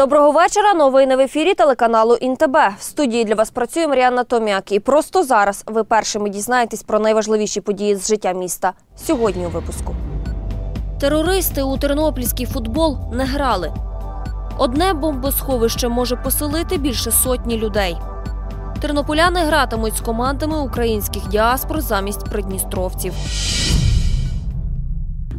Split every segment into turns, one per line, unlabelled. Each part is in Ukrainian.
Доброго вечора. Новини в ефірі телеканалу ІНТБ. В студії для вас працює Маріанна Томяк. І просто зараз ви першими дізнаєтесь про найважливіші події з життя міста. Сьогодні у випуску. Терористи у тернопільський футбол не грали. Одне бомбосховище може поселити більше сотні людей. Тернополяни гратимуть з командами українських діаспор замість придністровців.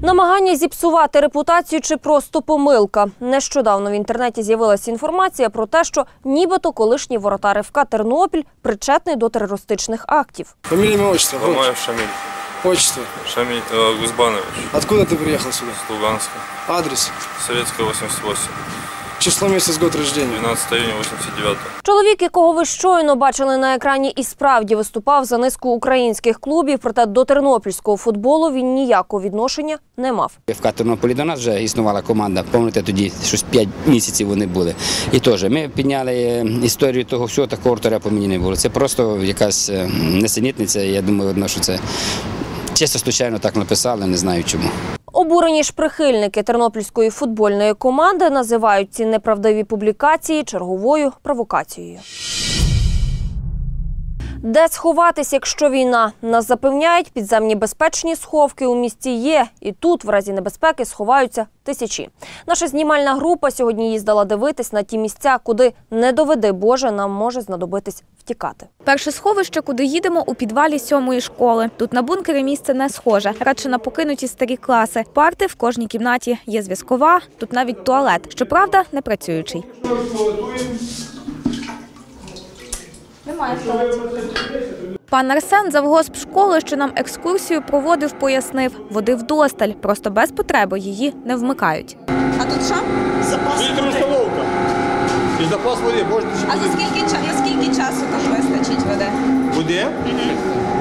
Намагання зіпсувати репутацію чи просто помилка. Нещодавно в інтернеті з'явилася інформація про те, що нібито колишній воротар ФК Тернопіль причетний до терористичних актів.
Фамілія ім'я, отчество. Вот.
Шаміль.
Отчество.
Шаміль э, Гузбанович.
Откуда ти приїхав сюди?
З Луганська.
Адрес.
Совєтська, 88.
Число, месяц, год рождения.
12 июня 89
Чоловік, якого ви щойно бачили на екрані, і справді виступав за низку українських клубів, проте до тернопільського футболу він ніякого відношення не мав.
В Тернополі до нас вже існувала команда. Пам'ятаєте, тоді щось 5 місяців вони були. І теж ми підняли е, історію того всього, такого по мені не було. Це просто якась е, несенітниця. Я думаю, одно, що це чисто случайно так написали, не знаю чому.
Обурені ж прихильники тернопільської футбольної команди називають ці неправдиві публікації черговою провокацією. Де сховатись, якщо війна? Нас запевняють, підземні безпечні сховки у місті є, і тут, в разі небезпеки, сховаються тисячі. Наша знімальна група сьогодні їздила дивитись на ті місця, куди не доведи Боже, нам може знадобитись втікати.
Перше сховище, куди їдемо, у підвалі сьомої школи. Тут на бункери місце не схоже, радше на покинуті старі класи. Парти в кожній кімнаті є зв'язкова, тут навіть туалет. Щоправда, не працюючий. Немає Пан Арсен, завгосп школи, що нам екскурсію проводив, пояснив, води вдосталь, просто без потреби її не вмикають.
А тут що?
Гідроустановка. І запас води можна
А за скільки, ча- на скільки часу тут вистачить води?
води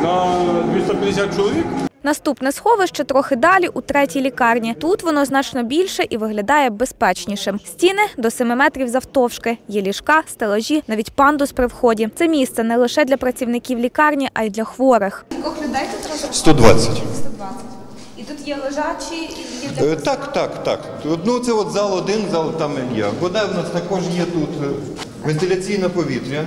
на 250 чоловік.
Наступне сховище трохи далі у третій лікарні. Тут воно значно більше і виглядає безпечнішим. Стіни до 7 метрів завтовшки. Є ліжка, стелажі, навіть пандус при вході. Це місце не лише для працівників лікарні, а й для хворих.
Кількох людей тут разом?
120.
120. І тут є лежачі, і є для
Е, Так, так, так. Тут, Ну, це от зал один, зал там є. Вода в нас також є тут. Вентиляційне повітря.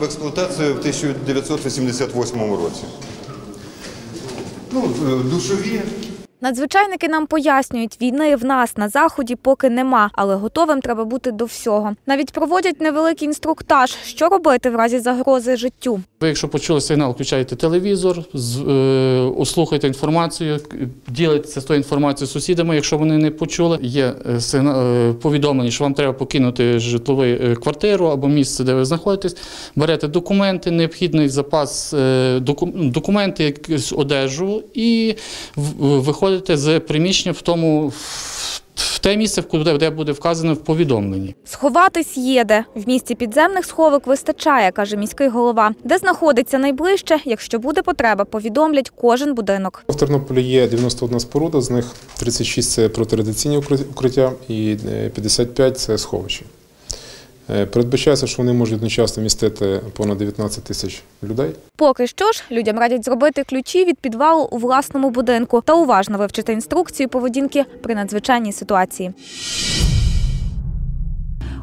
В експлуатацію в 1988 році. Ну, е, душові.
Надзвичайники нам пояснюють, війни в нас на заході поки нема, але готовим треба бути до всього. Навіть проводять невеликий інструктаж, що робити в разі загрози життю.
Ви, якщо почули сигнал, включаєте телевізор, е, услухайте інформацію, ділитеся з тою інформацією з сусідами, якщо вони не почули. Є е, е, повідомлення, що вам треба покинути житлову квартиру або місце, де ви знаходитесь. Берете документи, необхідний запас документи, одежу, і в- виходите з приміщення в тому. в- те місце, куди де буде вказано в повідомленні.
Сховатись є де. В місті підземних сховок вистачає, каже міський голова. Де знаходиться найближче, якщо буде потреба, повідомлять кожен будинок.
В Тернополі є 91 споруда, з них 36 – це протирадіаційні укри- укриття і е, 55 – це сховища. Е, Передбачається, що вони можуть одночасно містити понад 19 тисяч людей.
Поки що ж людям радять зробити ключі від підвалу у власному будинку та уважно вивчити інструкцію поведінки при надзвичайній ситуації.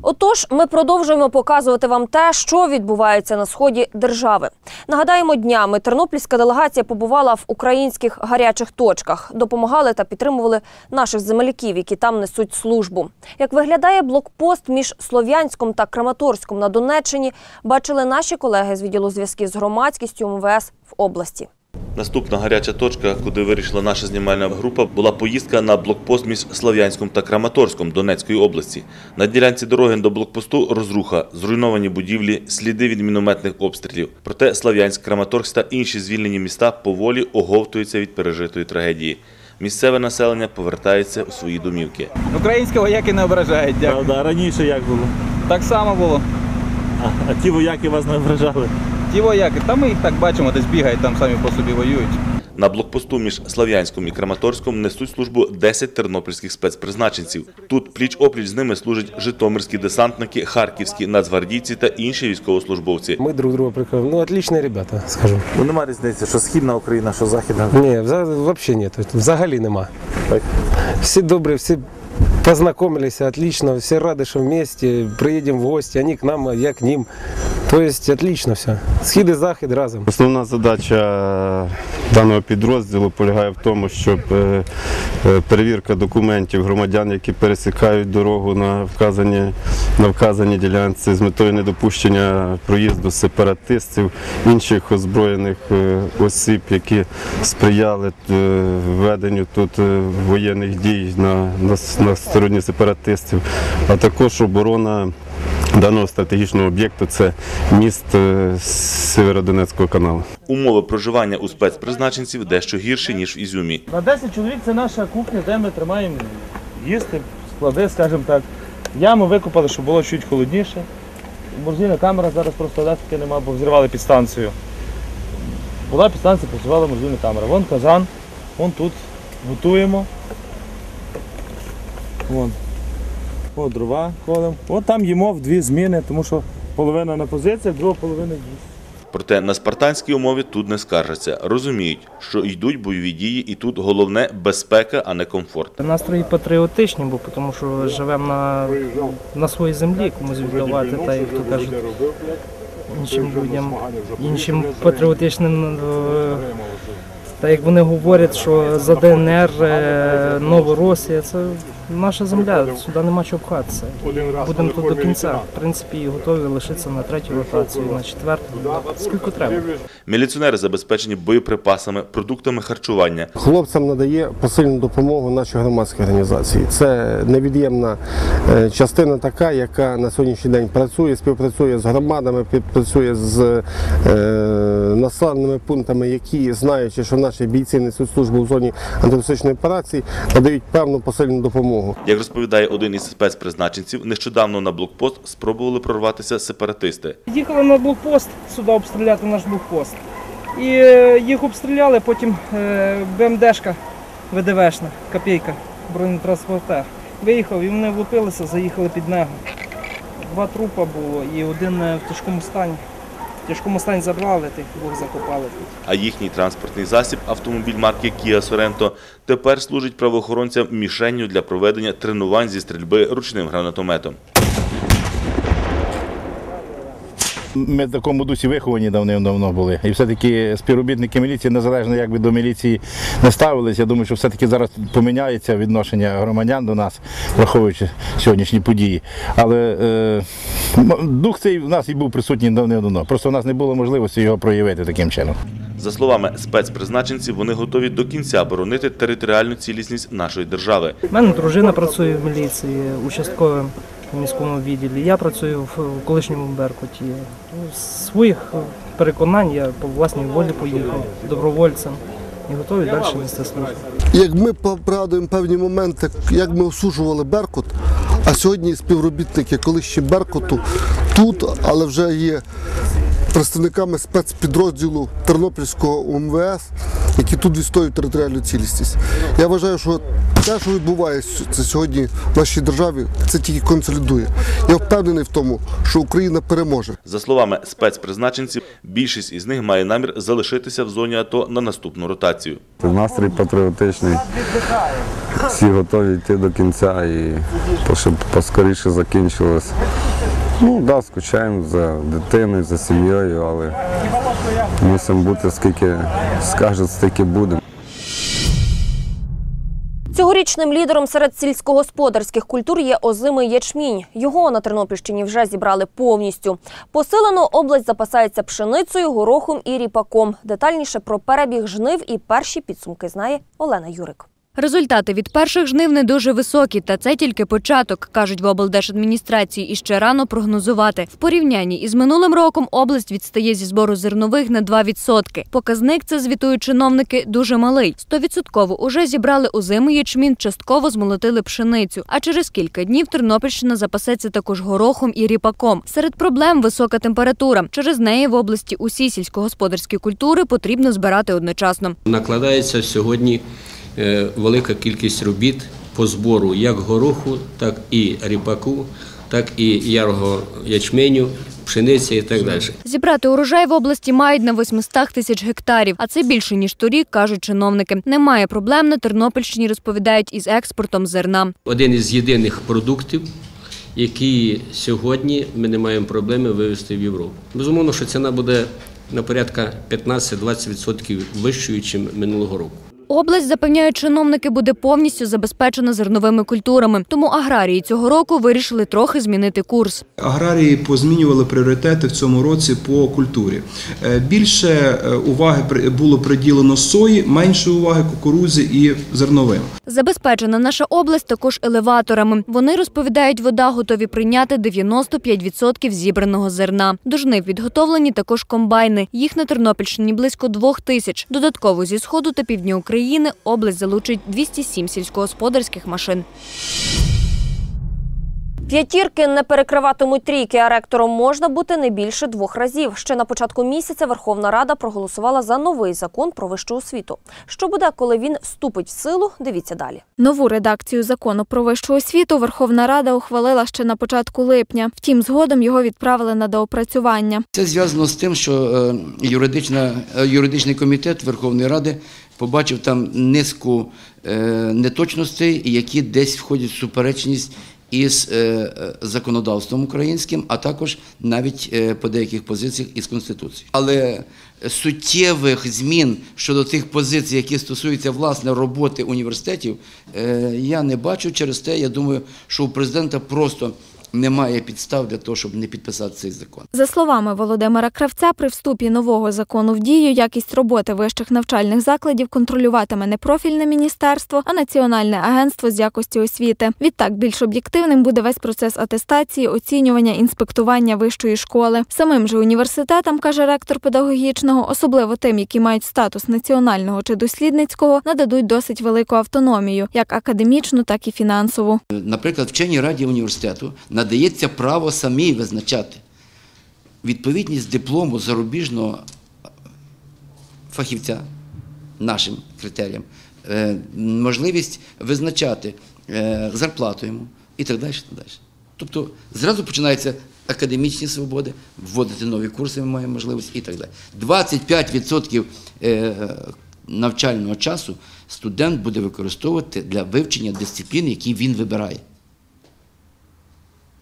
Отож, ми продовжуємо показувати вам те, що відбувається на сході держави. Нагадаємо, днями тернопільська делегація побувала в українських гарячих точках, допомагали та підтримували наших земляків, які там несуть службу. Як виглядає блокпост між Слов'янськом та Краматорськом на Донеччині, бачили наші колеги з відділу зв'язків з громадськістю МВС в області.
Наступна гаряча точка, куди вирішила наша знімальна група, була поїздка на блокпост між Слов'янськом та Краматорськом Донецької області. На ділянці дороги до блокпосту розруха, зруйновані будівлі, сліди від мінометних обстрілів. Проте Слов'янськ, Краматорськ та інші звільнені міста поволі оговтуються від пережитої трагедії. Місцеве населення повертається у свої домівки.
Українські вояки не ображають, дякую.
Правда, раніше як було?
Так само було.
А, а ті вояки вас не ображали?
Ті вояки, та ми їх так бачимо, десь бігають, там самі по собі воюють.
На блокпосту між Слав'янськом і Краматорськом несуть службу 10 тернопільських спецпризначенців. Тут пліч-опліч з ними служать житомирські десантники, харківські нацгвардійці та інші військовослужбовці.
Мы друг друга прикрываем. Ну, отличные ребята, скажу.
Ну нема різниці, що східна Україна, що західна.
Ні, вза- взагалі ні. Взагалі нема.
Так.
Всі добрі, всі Познакомились отлично, все рады, что вместе, приедем в гости, они к нам, а я к ним. То есть отлично все. Схід і захід разом.
Основна задача даного підрозділу полягає в тому, щоб е, е, перевірка документів громадян, які пересікають дорогу на вказані, на вказаній ділянці з метою недопущення проїзду сепаратистів, інших озброєних е, осіб, які сприяли е, введенню тут е, воєнних дій на, на, на стороні сепаратистів, а також оборона даного стратегічного об'єкту це міст е, Северодонецького каналу.
Умови проживання у спецпризначенців дещо гірші, ніж в Ізюмі.
На 10 чоловік це наша кухня, де ми тримаємо їсти, склади, скажімо так. Яму викопали, щоб було чуть холодніше. Морзійна камера зараз просто електрики нема, бо взірвали підстанцію. Була підстанція, працювала морзійна камера. Вон казан, вон тут готуємо. Вон. От дрова колем. От там їмо в дві зміни, тому що половина на позиціях, друга половина їсть.
Проте на спартанські умови тут не скаржаться. Розуміють, що йдуть бойові дії, і тут головне безпека, а не комфорт.
Настрої патріотичні, бо тому що живемо на, на своїй землі, комусь віддавати, та як то кажуть, іншим людям, іншим патріотичним. е, Та як вони говорять, що за ДНР е, Новоросія, це наша земля, сюди нема чого пхатися. Будемо тут до кінця. В принципі, готові лишитися на третю ротацію, на четверту, скільки треба.
Міліціонери забезпечені боєприпасами, продуктами харчування.
Хлопцям надає посильну допомогу наші громадські організації. Це невід'ємна е, частина така, яка на сьогоднішній день працює, співпрацює з громадами, співпрацює з е, населеними пунктами, які, знаючи, що наші бійці несуть службу в зоні антитерористичної операції, надають певну посильну допомогу.
Як розповідає один із спецпризначенців, нещодавно на блокпост спробували прорватися сепаратисти.
Їхали на блокпост сюди обстріляти наш блокпост. І е, їх обстріляли, потім е, БМДшка ВДВшна, копійка, бронетранспортер. Виїхав і вони влупилися, заїхали під нього. Два трупа було і один е, в тяжкому стані. Тяжкому стані забрали, тих двох закопали тут.
А їхній транспортний засіб, автомобіль марки Kia Sorento, тепер служить правоохоронцям мішенню для проведення тренувань зі стрільби ручним гранатометом.
Ми в такому дусі виховані давним-давно були. І все-таки співробітники міліції, незалежно як би до міліції не ставилися, я думаю, що все-таки зараз поміняється відношення громадян до нас, враховуючи сьогоднішні події. Але е, дух цей в нас і був присутній давним-давно. Просто в нас не було можливості його проявити таким чином.
За словами спецпризначенців, вони готові до кінця боронити територіальну цілісність нашої держави.
У мене дружина працює в міліції, участковим в міському відділі. Я працюю в колишньому Беркуті. Ну, З своїх переконань я по власній волі поїхав добровольцем і готовий далі нести службу.
Як ми пригадуємо певні моменти, як ми осуджували Беркут, а сьогодні співробітники колишні Беркуту тут, але вже є представниками спецпідрозділу Тернопільського УМВС, які тут відстоюють територіальну цілісність. Я вважаю, що те, що відбувається це сьогодні в нашій державі, це тільки консолідує. Я впевнений в тому, що Україна переможе.
За словами спецпризначенців, більшість із них має намір залишитися в зоні АТО на наступну ротацію.
Настрій патріотичний. Всі готові йти до кінця і щоб поскоріше закінчилось. Ну, да, скучаємо за дитиною, за сім'єю, але мусимо бути скільки скажуть, стільки будемо.
Цьогорічним лідером серед сільськогосподарських культур є озимий ячмінь. Його на Тернопільщині вже зібрали повністю. Посилено область запасається пшеницею, горохом і ріпаком. Детальніше про перебіг жнив і перші підсумки знає Олена Юрик.
Результати від перших жнив не дуже високі, та це тільки початок, кажуть в облдержадміністрації, і ще рано прогнозувати. В порівнянні із минулим роком область відстає зі збору зернових на 2%. Показник це звітують чиновники дуже малий. Стовідсотково уже зібрали озимий ячмін, частково змолотили пшеницю. А через кілька днів Тернопільщина запасеться також горохом і ріпаком. Серед проблем висока температура. Через неї в області усі сільськогосподарські культури потрібно збирати одночасно.
Накладається сьогодні велика кількість робіт по збору як гороху, так і ріпаку, так і ярого ячменю, пшениця і так далі.
Зібрати урожай в області мають на 800 тисяч гектарів, а це більше ніж торік, кажуть чиновники. Немає проблем на Тернопільщині, розповідають із експортом зерна.
Один із єдиних продуктів, які сьогодні ми не маємо проблеми вивезти в Європу. Безумовно, що ціна буде на порядка 15-20% вищою, ніж минулого року.
Область, запевняють чиновники, буде повністю забезпечена зерновими культурами. Тому аграрії цього року вирішили трохи змінити курс.
Аграрії позмінювали пріоритети в цьому році по культурі. Е, Більше е, уваги було приділено сої, менше уваги кукурудзі і зерновим.
Забезпечена наша область також елеваторами. Вони розповідають, вода готові прийняти 95% зібраного зерна. До жнив підготовлені також комбайни. Їх на Тернопільщині близько двох тисяч. Додатково зі сходу та півдня України область залучить 207 сільськогосподарських машин.
П'ятірки не перекриватимуть трійки, а ректором можна бути не більше двох разів. Ще на початку місяця Верховна Рада проголосувала за новий закон про вищу освіту. Що буде, коли він вступить в силу? Дивіться далі.
Нову редакцію закону про вищу освіту Верховна Рада ухвалила ще на початку липня. Втім, згодом його відправили на доопрацювання.
Це зв'язано з тим, що е, юридична, е, юридичний комітет Верховної Ради побачив там низку е, неточностей, які десь входять в суперечність із е, е, законодавством українським, а також навіть по деяких позиціях із Конституцією. Але суттєвих змін щодо тих позицій, які стосуються власне роботи університетів, я не бачу. Через те, я думаю, що у президента просто немає підстав для того, щоб не підписати цей закон.
За словами Володимира Кравця, при вступі нового закону в дію якість роботи вищих навчальних закладів контролюватиме не профільне міністерство, а Національне агентство з якості освіти. Відтак більш об'єктивним буде весь процес атестації, оцінювання, інспектування вищої школи. Самим же університетам, каже ректор педагогічного, особливо тим, які мають статус національного чи дослідницького, нададуть досить велику автономію, як академічну, так і фінансову.
Наприклад, вченій раді університету надається право самій визначати відповідність диплому зарубіжного фахівця нашим критеріям, е, можливість визначати е, зарплату йому і так далі. Так далі. Тобто зразу починаються академічні свободи, вводити нові курси ми маємо можливість і так далі. 25% е, навчального часу студент буде використовувати для вивчення дисциплін, які він вибирає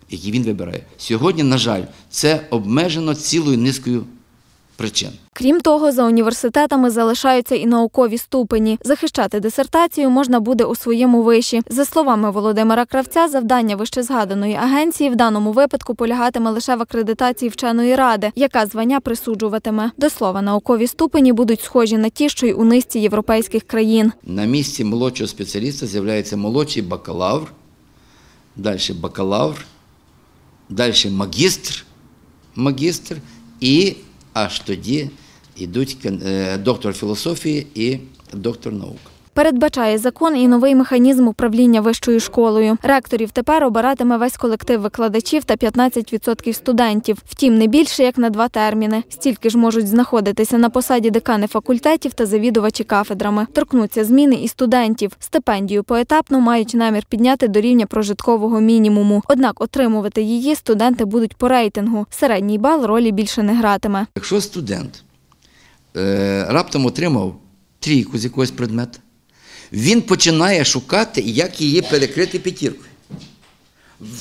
які він вибирає. Сьогодні, на жаль, це обмежено цілою низкою причин.
Крім того, за університетами залишаються і наукові ступені. Захищати дисертацію можна буде у своєму виші. За словами Володимира Кравця, завдання вищезгаданої агенції в даному випадку полягатиме лише в акредитації вченої ради, яка звання присуджуватиме. До слова, наукові ступені будуть схожі на ті, що й у низці європейських країн.
На місці молодшого спеціаліста з'являється молодший бакалавр, далі бакалавр, далі магістр, магістр і аж тоді йдуть е, доктор філософії і доктор наук.
Передбачає закон і новий механізм управління вищою школою. Ректорів тепер обиратиме весь колектив викладачів та 15% студентів. Втім, не більше як на два терміни. Стільки ж можуть знаходитися на посаді декани факультетів та завідувачі кафедрами. Торкнуться зміни і студентів. Стипендію поетапно мають намір підняти до рівня прожиткового мінімуму. Однак отримувати її студенти будуть по рейтингу. Середній бал ролі більше не гратиме.
Якщо студент е, раптом отримав трійку з якогось предмету, він починає шукати, як її перекрити п'ятіркою.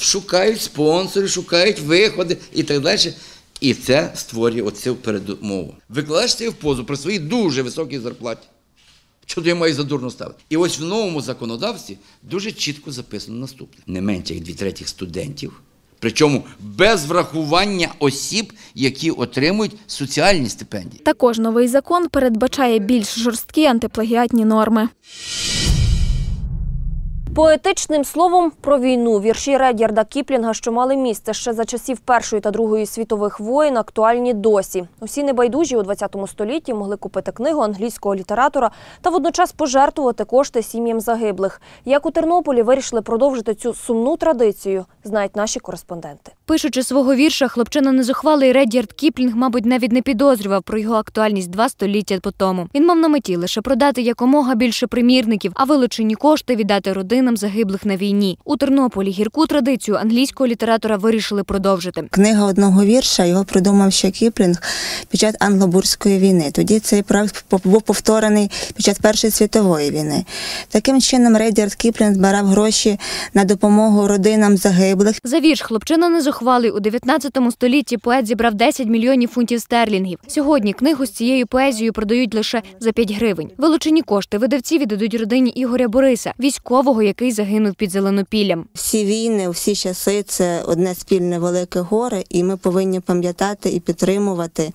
Шукають спонсори, шукають виходи і так далі. І це створює оцю передумову. Викладач стає в позу при своїй дуже високій зарплаті. Що то я маю за дурно ставити? І ось в новому законодавстві дуже чітко записано наступне: не менше як дві третіх студентів, причому без врахування осіб, які отримують соціальні стипендії.
Також новий закон передбачає більш жорсткі антиплагіатні норми.
Поетичним словом про війну вірші Редярда Кіплінга, що мали місце ще за часів Першої та Другої світових воєн, актуальні досі. Усі небайдужі у ХХ столітті могли купити книгу англійського літератора та водночас пожертвувати кошти сім'ям загиблих. Як у Тернополі вирішили продовжити цю сумну традицію, знають наші кореспонденти.
Пишучи свого вірша, хлопчина незухвалий Редярд Кіплінг, мабуть, навіть не підозрював про його актуальність два століття по тому. Він мав на меті лише продати якомога більше примірників, а вилучені кошти віддати родинам загиблих на війні. У Тернополі гірку традицію англійського літератора вирішили продовжити.
Книга одного вірша його придумав ще Кіплінг під час англобурської війни. Тоді цей проект був повторений під час Першої світової війни. Таким чином, Редярд Кіплінг збирав гроші на допомогу родинам загиблих.
За вірш хлопчина незухвалий у 19 столітті поет зібрав 10 мільйонів фунтів стерлінгів. Сьогодні книгу з цією поезією продають лише за 5 гривень. Вилучені кошти видавці віддадуть родині Ігоря Бориса, військового, який загинув під Зеленопіллям.
Всі війни, всі часи це одне спільне велике горе, і ми повинні пам'ятати і підтримувати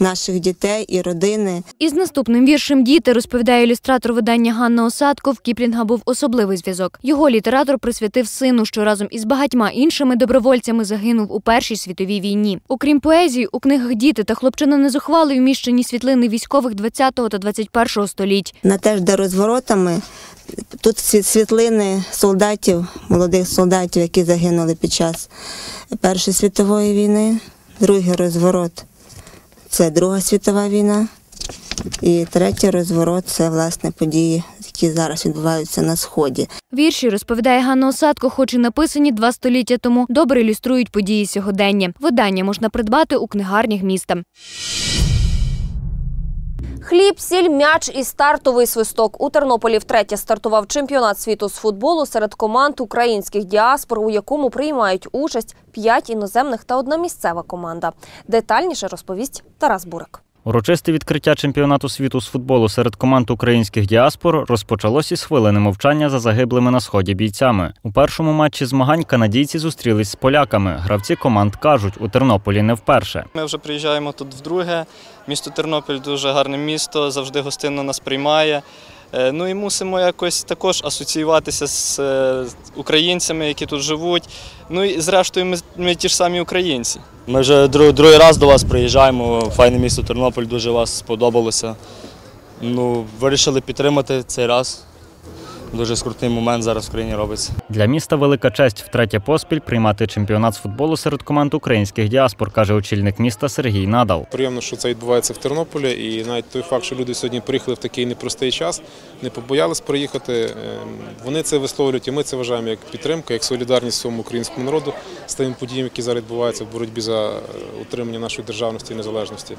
наших дітей і родини.
Із наступним віршем Діти розповідає ілюстратор видання Ганна Осадко. В Кіплінга був особливий зв'язок. Його літератор присвятив сину, що разом із багатьма іншими добровольцями загинув у Першій світовій війні. Окрім поезії, у книгах Діти та хлопчина незухвалий вміщені світлини військових 20 та 21 століть.
На теж де розворотами тут світлини солдатів, молодих солдатів, які загинули під час Першої світової війни, другий розворот це Друга світова війна. І третій розворот це власне події, які зараз відбуваються на сході.
Вірші розповідає Ганна Осадко, хоч і написані два століття тому, добре ілюструють події сьогодення. Видання можна придбати у книгарнях міста.
Хліб, сіль, м'яч і стартовий свисток. У Тернополі втретє стартував чемпіонат світу з футболу серед команд українських діаспор, у якому приймають участь п'ять іноземних та одна місцева команда. Детальніше розповість Тарас Бурик.
Урочисте відкриття чемпіонату світу з футболу серед команд українських діаспор розпочалось із хвилини мовчання за загиблими на сході бійцями. У першому матчі змагань канадійці зустрілись з поляками. Гравці команд кажуть, у Тернополі не вперше.
Ми вже приїжджаємо тут вдруге. Місто Тернопіль дуже гарне місто, завжди гостинно нас приймає. Е, Ну і мусимо якось також асоціюватися з е, українцями, які тут живуть. Ну і зрештою, ми, ми ті ж самі українці.
Ми вже друг- другий раз до вас приїжджаємо. Файне місто Тернопіль, дуже вас сподобалося. Ну, вирішили підтримати цей раз. Дуже скрутний момент зараз в країні робиться.
Для міста велика честь втретє поспіль приймати чемпіонат з футболу серед команд українських діаспор, каже очільник міста Сергій Надал.
Приємно, що це відбувається в Тернополі, і навіть той факт, що люди сьогодні приїхали в такий непростий час, не побоялись приїхати. Ем, Вони це висловлюють, і ми це вважаємо як підтримка, як солідарність всьому українському народу з тими подіями, які зараз відбуваються в боротьбі за е, утримання нашої державності і незалежності.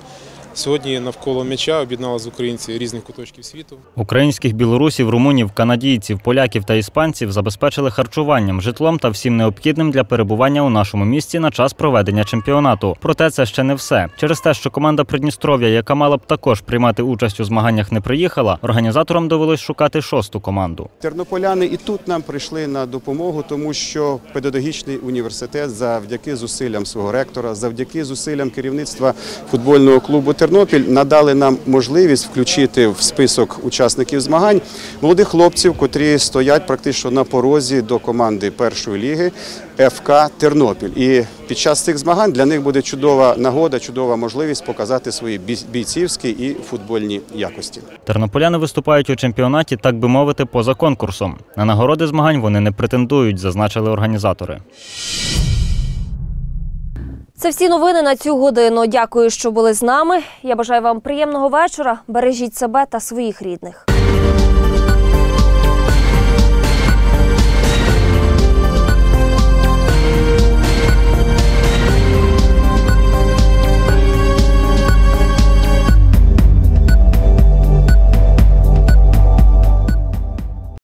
Сьогодні навколо м'яча об'єдналися українці різних куточків світу.
Українських білорусів, румунів, канадійців, поляків та іспанців забезпечили харчуванням, житлом та всім необхідним для перебування у нашому місті на час проведення чемпіонату. Проте це ще не все. Через те, що команда Придністров'я, яка мала б також приймати участь у змаганнях, не приїхала, організаторам довелось шукати шосту команду.
Тернополяни і тут нам прийшли на допомогу, тому що педагогічний університет завдяки зусиллям свого ректора, завдяки зусиллям керівництва футбольного клубу Тернопіль надали нам можливість включити в список учасників змагань молодих хлопців, котрі стоять практично на порозі до команди першої ліги ФК Тернопіль. І під час цих змагань для них буде чудова нагода, чудова можливість показати свої бій- бійцівські і футбольні якості.
Тернополяни виступають у чемпіонаті, так би мовити, поза конкурсом. На нагороди змагань вони не претендують, зазначили організатори.
Це всі новини на цю годину. Дякую, що були з нами. Я бажаю вам приємного вечора. Бережіть себе та своїх рідних.